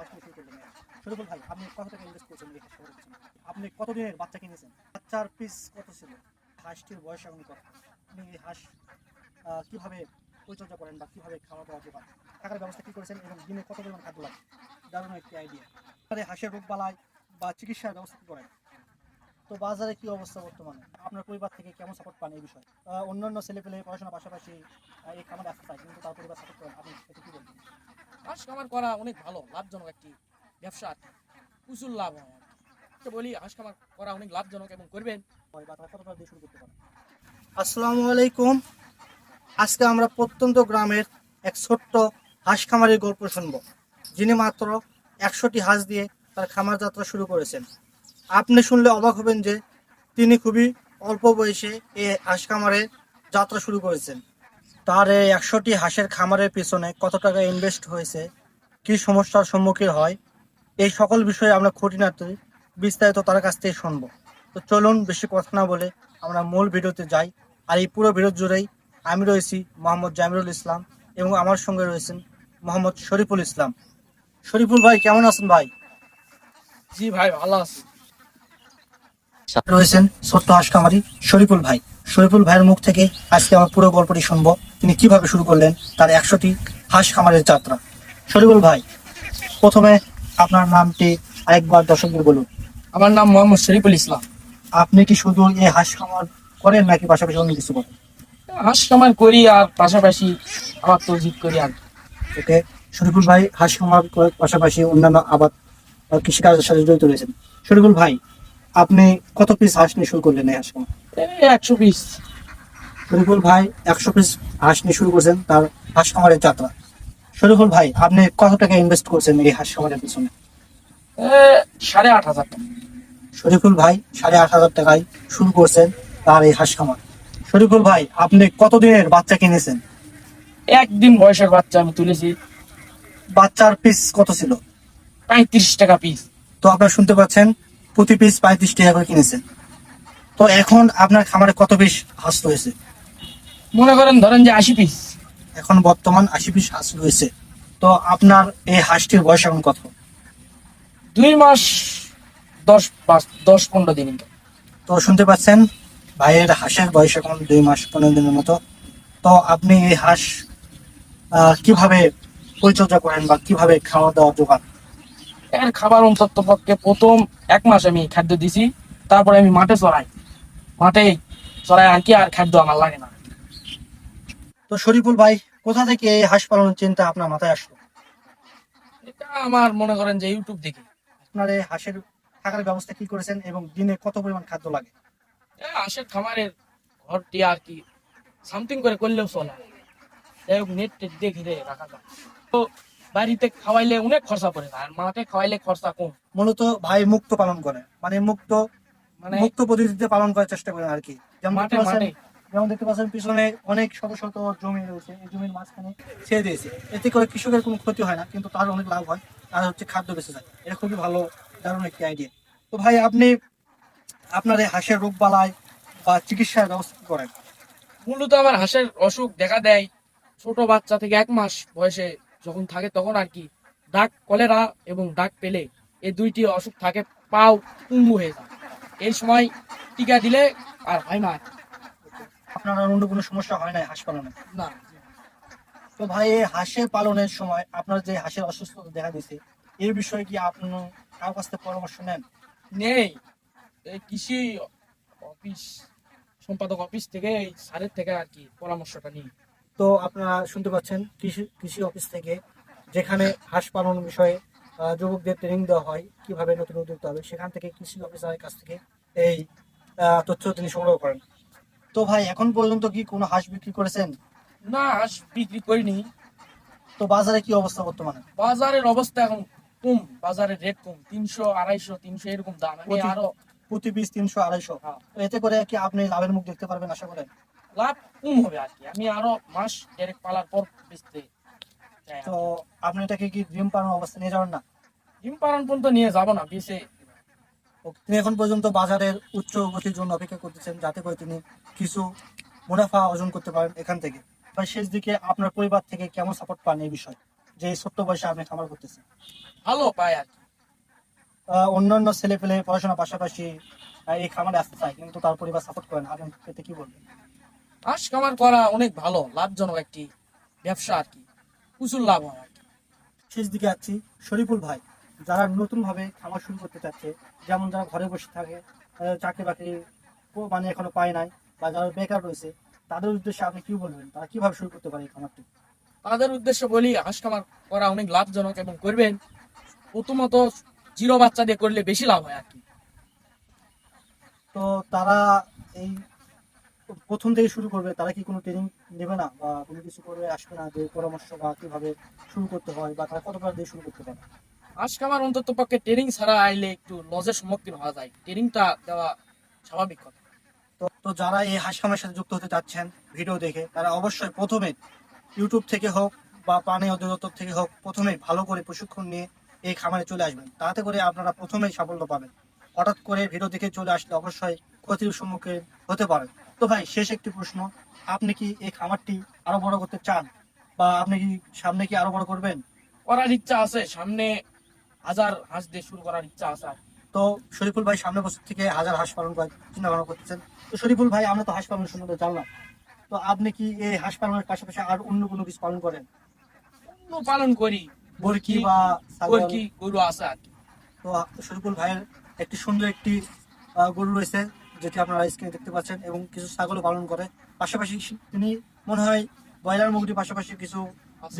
আপনি কত টাকা ইনভেস্ট করছেন এই হাঁস পিছনে? আপনি কত বাচ্চা কিনেছেন? বাচ্চার পিস কত ছিল? হাঁসটির বয়স এখন কত? আপনি হাঁস কীভাবে পরিচর্যা করেন বা কীভাবে খাওয়া দাওয়া যোগান টাকার ব্যবস্থা কি করেছেন এবং দিনে কত পরিমাণ খাদ্য লাগে? দারুণ একটি আইডিয়া তাহলে হাঁসের রোগ বালাই বা চিকিৎসার ব্যবস্থা কি করেন? তো বাজারে কি অবস্থা বর্তমানে? আপনার পরিবার থেকে কেমন সাপোর্ট পান এই বিষয়ে? অন্যান্য ছেলেপেলে পড়াশোনার পাশাপাশি এই খামারে আসতে চায়, কিন্তু তার পরিবার সাপোর্ট করেন আপনি এটা কি বলবেন? হাঁস খামার করা অনেক ভালো, লাভজনক একটি ব্যবসা। প্রচুর লাভ হয় বলি হাঁস খামার করা অনেক লাভজনক এবং করবেন। শুরু করতে পারে আসসালামু আলাইকুম। আজকে আমরা প্রত্যন্ত গ্রামের এক ছোট্ট হাঁস খামারের গল্প শুনব। যিনি মাত্র একশোটি হাঁস দিয়ে তার খামার যাত্রা শুরু করেছেন। আপনি শুনলে অবাক হবেন যে তিনি খুবই অল্প বয়সে এই হাঁস খামারে যাত্রা শুরু করেছেন। তার এই একশোটি হাঁসের খামারের পিছনে কত টাকা ইনভেস্ট হয়েছে? কি সমস্যার সম্মুখীন হয়? এই সকল বিষয়ে আমরা খুঁটিনাটি বিস্তারিত তার কাছ থেকে শুনব। তো চলুন বেশি কথা না বলে আমরা মূল ভিডিওতে যাই। আর এই পুরো ভিডিও জুড়েই আমি রয়েছি মোহাম্মদ জামিরুল ইসলাম এবং আমার সঙ্গে রয়েছেন মোহাম্মদ শরীফুল ইসলাম। শরীফুল ভাই কেমন আছেন ভাই? জি ভাই ভালো আছি। রয়েছেন ছোট্ট হাঁস কামারি শরীফুল ভাই। শরীফুল ভাইয়ের মুখ থেকে আজকে আমার পুরো গল্পটি শুনব। তিনি কীভাবে শুরু করলেন তার একশোটি হাঁস খামারের যাত্রা। শরীফুল ভাই প্রথমে আপনার নামটি আরেকবার দর্শকদের বলুন। আমার নাম মোহাম্মদ শরীফুল ইসলাম। আপনি কি শুধু এই হাঁস খামার করেন নাকি পাশাপাশি অন্য কিছু করেন? হাঁস খামার করি আর পাশাপাশি আবার তৌজিদ করি আর ওকে শরীফুল ভাই হাঁস খামার পাশাপাশি অন্যান্য আবাদ কৃষিকাজের সাথে জড়িত রয়েছেন। শরীফুল ভাই আপনি কত পিস হাঁস নিয়ে শুরু করলেন এই হাঁস খামার? একশো পিস শরীফুল ভাই একশো পিস হাঁস নিয়ে শুরু করছেন তার হাঁস খামারের যাত্রা। শরীফুল ভাই আপনি কত টাকা ইনভেস্ট করছেন এই হাঁস খামারের পিছনে? সাড়ে আট হাজার টাকা। শরীফুল ভাই সাড়ে আট হাজার টাকায় শুরু করছেন তার এই হাঁস খামার। শরীফুল ভাই আপনি কতদিনের বাচ্চা কিনেছেন? একদিন বয়সের বাচ্চা আমি তুলেছি। বাচ্চার পিস কত ছিল? পঁয়ত্রিশ টাকা পিস তো আপনারা শুনতে পাচ্ছেন প্রতি পিস পঁয়ত্রিশ টাকা করে কিনেছেন। তো এখন আপনার খামারে কত পিস হাঁস রয়েছে? মনে করেন ধরেন যে আশি পিস এখন বর্তমান আশি পিস হাঁস রয়েছে। তো আপনার এই হাঁসটির বয়স এখন কত? দুই মাস দশ পাঁচ দশ পনেরো দিন তো শুনতে পাচ্ছেন ভাইয়ের হাঁসের বয়স এখন দুই মাস পনেরো দিনের মতো। তো আপনি এই হাঁস আহ, কীভাবে পরিচর্যা করেন বা কীভাবে খাওয়া দাওয়া যোগান? এর খাবার অন্তত পক্ষে প্রথম এক মাস আমি খাদ্য দিছি তারপরে আমি মাঠে চড়াই। মাঠে চড়াই আর কি আর খাদ্য আমার লাগে না। তো শরীফুল ভাই কোথা থেকে এই হাঁস পালনের চিন্তা আপনার মাথায় আসলো? এটা আমার মনে করেন যে ইউটিউব দেখি। আপনার এই হাঁসের থাকার ব্যবস্থা কি করেছেন এবং দিনে কত পরিমাণ খাদ্য লাগে? আশের খামারের ঘরটি আর কি সামথিং করে করলেও চলে। যাই হোক নেট টেট দিয়ে ঘিরে রাখা যায়। তো বাড়িতে খাওয়াইলে অনেক খরচা পড়ে আর মাঠে খাওয়াইলে খরচা কম। মূলত ভাই মুক্ত পালন করে মানে মুক্ত মানে মুক্ত পদ্ধতিতে পালন করার চেষ্টা করে আর কি। মাঠে মাঠে। যেমন দেখতে পাচ্ছেন পিছনে অনেক শত শত জমি রয়েছে। এই জমির মাঝখানে ছেড়ে দিয়েছে। এতে করে কৃষকের কোনো ক্ষতি হয় না, কিন্তু তার অনেক লাভ হয়। আর হচ্ছে খাদ্য বেঁচে যায়। এটা খুবই ভালো, দারুণ একটি আইডিয়া তো ভাই, আপনি আপনার এই হাঁসের রোগ বালায় বা চিকিৎসার ব্যবস্থা করেন? মূলত আমার হাঁসের অসুখ দেখা দেয় ছোট বাচ্চা থেকে এক মাস বয়সে যখন থাকে তখন আর কি। ডাক কলেরা এবং ডাক পেলে এই দুইটি অসুখ থাকে, পাও পুঙ্গু হয়ে যায়। এই সময় টিকা দিলে আর হয় না। আপনার অন্য কোনো সমস্যা হয় না হাঁস পালনে? না। তো ভাই এই হাঁসের পালনের সময় আপনার যে হাঁসের অসুস্থতা দেখা দিয়েছে এই বিষয়ে কি আপনি কারও কাছ থেকে পরামর্শ নেন? নেই। এই কৃষি অফিস সম্পাদক অফিস থেকে এই স্যারের থেকে আর কি পরামর্শটা নিই। তো আপনারা শুনতে পাচ্ছেন কৃষি কৃষি অফিস থেকে যেখানে হাঁস পালন বিষয়ে যুবকদের ট্রেনিং দেওয়া হয় কীভাবে নতুন উদ্যোগ হবে সেখান থেকে কৃষি অফিসারের কাছ থেকে এই আহ, তথ্য তিনি সংগ্রহ করেন। তো ভাই এখন পর্যন্ত কি কোনো হাঁস বিক্রি করেছেন? না হাঁস বিক্রি করিনি। তো বাজারে কি অবস্থা বর্তমানে? বাজারের অবস্থা এখন কম বাজারের রেট কম। তিনশো আড়াইশো তিনশো এরকম দাম। আমি প্রতি- আরও প্রতি পিস তিনশো আড়াইশো। হ্যাঁ, তো এতে করে কি আপনি লাভের মুখ দেখতে পারবেন আশা করেন? লাভ কম হবে আর কি। আমি আরও মাস ডেরেক পালার পর বেচতে চাই তো আপনি এটাকে কি ডিম পালন অবস্থা নিয়ে যাবেন না? ডিম পালন পর্যন্ত নিয়ে যাব না বেচে তিনি এখন পর্যন্ত বাজারের উচ্চ গতির জন্য অপেক্ষা করতেছেন যাতে করে তিনি কিছু মুনাফা অর্জন করতে পারেন এখান থেকে। শেষ দিকে আপনার পরিবার থেকে কেমন সাপোর্ট পান এই বিষয়ে? যে ছোট্ট বয়সে আপনি খামার করতেছেন। ভালো পায় আর অন্যান্য ছেলে পেলে পড়াশোনার পাশাপাশি এই খামারে আসতে চায় কিন্তু তার পরিবার সাপোর্ট করে না। আপনি এতে কি বলবেন? হাঁস খামার করা অনেক ভালো লাভজনক একটি ব্যবসা আর কি। প্রচুর লাভ হয়। শেষ দিকে আছি শরীফুল ভাই। যারা নতুন ভাবে খামার শুরু করতে চাচ্ছে যেমন যারা ঘরে বসে থাকে চাকরি বাকরি মানে এখনও পায় নাই বা যারা বেকার রয়েছে তাদের উদ্দেশ্যে আপনি কি বলবেন? তারা কীভাবে শুরু করতে পারে খামারটি? তাদের উদ্দেশ্যে বলি হাঁস খামার করা অনেক লাভজনক এবং করবেন। প্রথমত জিরো বাচ্চা দিয়ে করলে বেশি লাভ হয় আর কি। তো তারা এই প্রথম থেকে শুরু করবে তারা কি কোনো ট্রেনিং নেবে না? বা কোনো কিছু করবে আসবে না? যে পরামর্শ বা কীভাবে শুরু করতে হয় বা তারা কতবার দিয়ে শুরু করতে পারে? খামার অন্তত পক্ষে ট্রেনিং ছাড়া আইলে একটু লজের সম্মুখীন হওয়া যায়। ট্রেনিংটা দেওয়া স্বাভাবিক কথা। তো যারা এই হাঁস খামারের সাথে যুক্ত হতে চাচ্ছেন ভিডিও দেখে তারা অবশ্যই প্রথমে ইউটিউব থেকে হোক বা পানি অধিদপ্তর থেকে হোক প্রথমে ভালো করে প্রশিক্ষণ নিয়ে এই খামারে চলে আসবেন। তাতে করে আপনারা প্রথমেই সাফল্য পাবেন। হঠাৎ করে ভিডিও দেখে চলে আসলে অবশ্যই ক্ষতির সম্মুখীন হতে পারেন। তো ভাই শেষ একটি প্রশ্ন। আপনি কি এই খামারটি আরও বড় করতে চান? বা আপনি কি সামনে কি আরও বড় করবেন? করার ইচ্ছা আছে। সামনে হাজার হাঁস দিয়ে শুরু করার ইচ্ছা আছে তো শরীফুল ভাই সামনে বছর থেকে হাজার হাঁস পালন করার চিন্তা ভাবনা করতেছেন। তো শরীফুল ভাই আমরা তো হাঁস পালন সম্বন্ধে জানলাম। তো আপনি কি এই হাঁস পালনের পাশাপাশি আর অন্য কোনো কিছু পালন করেন? অন্য পালন করি। বরকি বা ছাগল? মুরগি গরু আছে আর তো শরীফুল ভাইয়ের একটি সুন্দর একটি গরু রয়েছে যেটি আপনারা স্ক্রিনে দেখতে পাচ্ছেন এবং কিছু ছাগলও পালন করে। পাশাপাশি তিনি মনে হয় ব্রয়লার মুরগির পাশাপাশি কিছু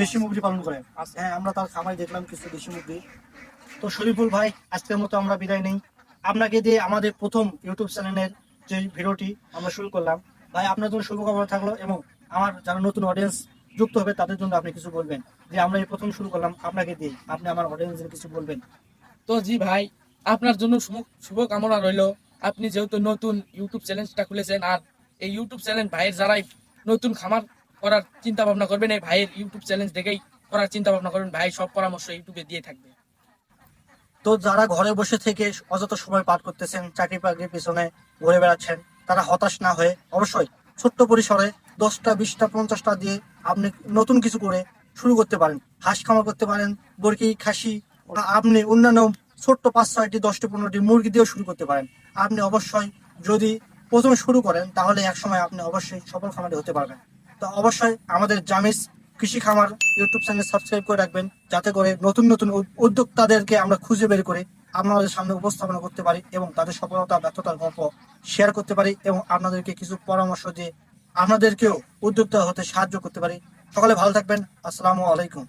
দেশি মুরগি পালন করেন। হ্যাঁ আমরা তার খামারে দেখলাম কিছু দেশি মুরগি। তো শরীফুল ভাই, আজকের মতো আমরা বিদায় নেই। আপনাকে দিয়ে আমাদের প্রথম ইউটিউব চ্যানেলের যে ভিডিওটি আমরা শুরু করলাম, ভাই, আপনার জন্য শুভকামনা থাকল এবং আমার যারা নতুন অডিয়েন্স যুক্ত হবে, তাদের জন্য আপনি কিছু বলবেন। যে আমরা এই প্রথম শুরু করলাম, আপনাকে দিয়ে আপনি আমার অডিয়েন্সের কিছু বলবেন। তো জি ভাই, আপনার জন্য শুভ- শুভকামনা রইল। আপনি যেহেতু নতুন ইউটিউব চ্যানেলটা খুলেছেন, আর এই ইউটিউব চ্যানেল ভাইয়ের যারাই নতুন খামার করার চিন্তা ভাবনা করবেন, এই ভাইয়ের ইউটিউব চ্যানেল দেখেই করার চিন্তা ভাবনা করবেন। ভাই, সব পরামর্শ ইউটিউবে দিয়ে থাকবে। তো যারা ঘরে বসে থেকে অযথা সময় পার করতেছেন, চাকরি বাকরির পিছনে ঘুরে বেড়াচ্ছেন, তারা হতাশ না হয়ে অবশ্যই ছোট্ট পরিসরে দশটা, বিশটা, পঞ্চাশটা দিয়ে আপনি নতুন কিছু করে শুরু করতে পারেন। হাঁস খামার করতে পারেন বরকি খাসি আপনি অন্যান্য ছোট্ট পাঁচ ছয়টি, দশটি, পনেরোটি মুরগি দিয়েও শুরু করতে পারেন। আপনি অবশ্যই যদি প্রথমে শুরু করেন, তাহলে একসময় আপনি অবশ্যই সফল খামারি হতে পারবেন। তো অবশ্যই আমাদের জামিস কৃষি খামার ইউটিউব চ্যানেল সাবস্ক্রাইব করে রাখবেন, যাতে করে নতুন নতুন উদ্যোক্তাদেরকে আমরা খুঁজে বের করে আপনাদের সামনে উপস্থাপনা করতে পারি এবং তাদের সফলতা, ব্যর্থতার গল্প শেয়ার করতে পারি এবং আপনাদেরকে কিছু পরামর্শ দিয়ে আপনাদেরকেও উদ্যোক্তা হতে সাহায্য করতে পারি। সকলে ভালো থাকবেন। আসসালামু আলাইকুম।